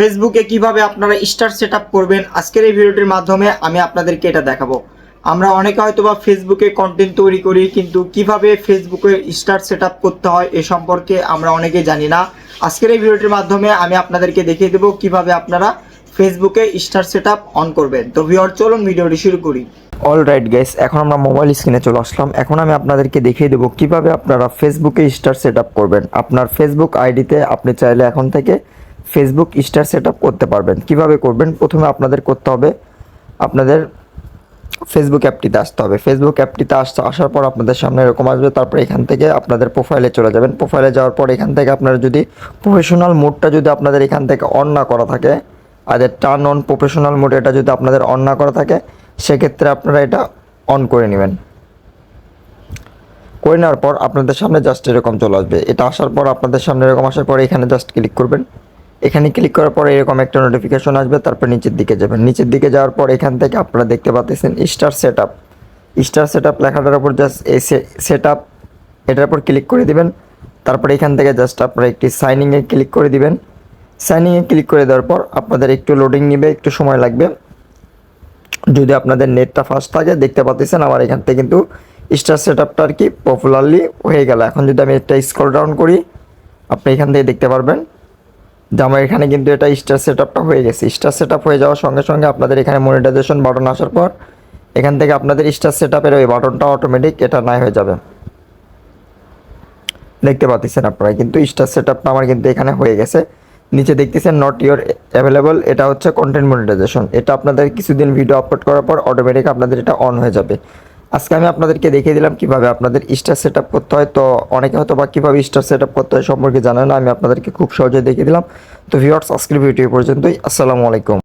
ফেসবুকে কীভাবে আপনারা স্টার সেট করবেন, আজকের এই ভিডিওটির মাধ্যমে আমি আপনাদেরকে এটা দেখাবো। আমরা অনেকে হয়তো বা ফেসবুকে কন্টেন্ট তৈরি করি, কিন্তু কীভাবে ফেসবুকে স্টার সেট করতে হয় এ সম্পর্কে আমরা অনেকে জানি না। আজকের এই ভিডিওটির মাধ্যমে আমি আপনাদেরকে দেখিয়ে দেবো কীভাবে আপনারা ফেসবুকে স্টার সেট অন করবেন। তো ভিওর চলুন ভিডিওটি শুরু করি। অল রাইট গাইস এখন আমরা মোবাইল স্ক্রিনে চলে আসলাম। এখন আমি আপনাদেরকে দেখিয়ে দেবো কীভাবে আপনারা ফেসবুকে স্টার সেট করবেন। আপনার ফেসবুক আইডিতে আপনি চাইলে এখন থেকে ফেসবুক স্টার সেট করতে পারবেন। কীভাবে করবেন? প্রথমে আপনাদের করতে হবে, আপনাদের ফেসবুক অ্যাপটিতে আসতে হবে। ফেসবুক অ্যাপটিতে আসতে আসার পর আপনাদের সামনে এরকম আসবে, তারপর এখান থেকে আপনাদের প্রোফাইলে চলে যাবেন। প্রোফাইলে যাওয়ার পর এখান থেকে আপনারা যদি প্রফেশনাল মোডটা যদি আপনাদের এখান থেকে অন না করা থাকে আর টার্ন অন প্রফেশনাল মোড এটা যদি আপনাদের অন না করা থাকে, সেক্ষেত্রে আপনারা এটা অন করে নেবেন। করে নেওয়ার পর আপনাদের সামনে জাস্ট এরকম চলে আসবে। এটা আসার পর আপনাদের সামনে এরকম আসার পর এখানে জাস্ট ক্লিক করবেন। এখানে ক্লিক করার পরে এরকম একটা নোটিফিকেশন আসবে, তারপর নিচের দিকে যাবেন। নিচের দিকে যাওয়ার পর এখান থেকে আপনারা দেখতে পাচ্ছেন star set up star set up লেখাটার উপর জাস্ট এই সেট আপ এটার উপর ক্লিক করে দিবেন। তারপরে এখান থেকে জাস্ট আপনারা একটি সাইনিংয়ে ক্লিক করে দিবেন। সাইনিংয়ে ক্লিক করে দেওয়ার পর আপনাদের একটু লোডিং নেবে, একটু সময় লাগবে। যদি আপনাদের নেটটা ফাস্ট থাকে, দেখতে পাচ্ছেন আমার এখান থেকে কিন্তু স্টার সেট আপটা আর কি পপুলারলি হয়ে গেল। এখন যদি আমি এটা স্ক্রল ডাউন করি, আপনি এখান থেকে দেখতে পারবেন। যে আমার এখানে কিন্তু এটা স্টার সেট আপটা হয়ে গেছে। স্টার সেট আপ হয়ে যাওয়ার সঙ্গে সঙ্গে আপনাদের এখানে মনিটাইজেশন বাটন আসার পর এখান থেকে আপনাদের স্টার সেট আপের ওই বাটনটা অটোমেটিক এটা নাই হয়ে যাবে। দেখতে পাচ্ছেন আপনারা, কিন্তু স্টার সেট আপটা আমার কিন্তু এখানে হয়ে গেছে। নিচে দেখতেছেন নট ইওর অ্যাভেলেবল এটা হচ্ছে কন্টেন্ট মনিটাইজেশন এটা আপনাদের কিছুদিন ভিডিও আপলোড করার পর অটোমেটিক আপনাদের এটা অন হয়ে যাবে। আজকে আমি আপনাদেরকে দেখিয়ে দিলাম কীভাবে আপনাদের স্টার সেট করতে হয়। তো অনেকে হয়তো বা কীভাবে স্টার সেট করতে হয় সম্পর্কে জানে না, আমি আপনাদেরকে খুব সহজে দেখিয়ে দিলাম। তো ভিওয়ার্স আজকের ভিডিও পর্যন্তই। আসসালামু আলাইকুম।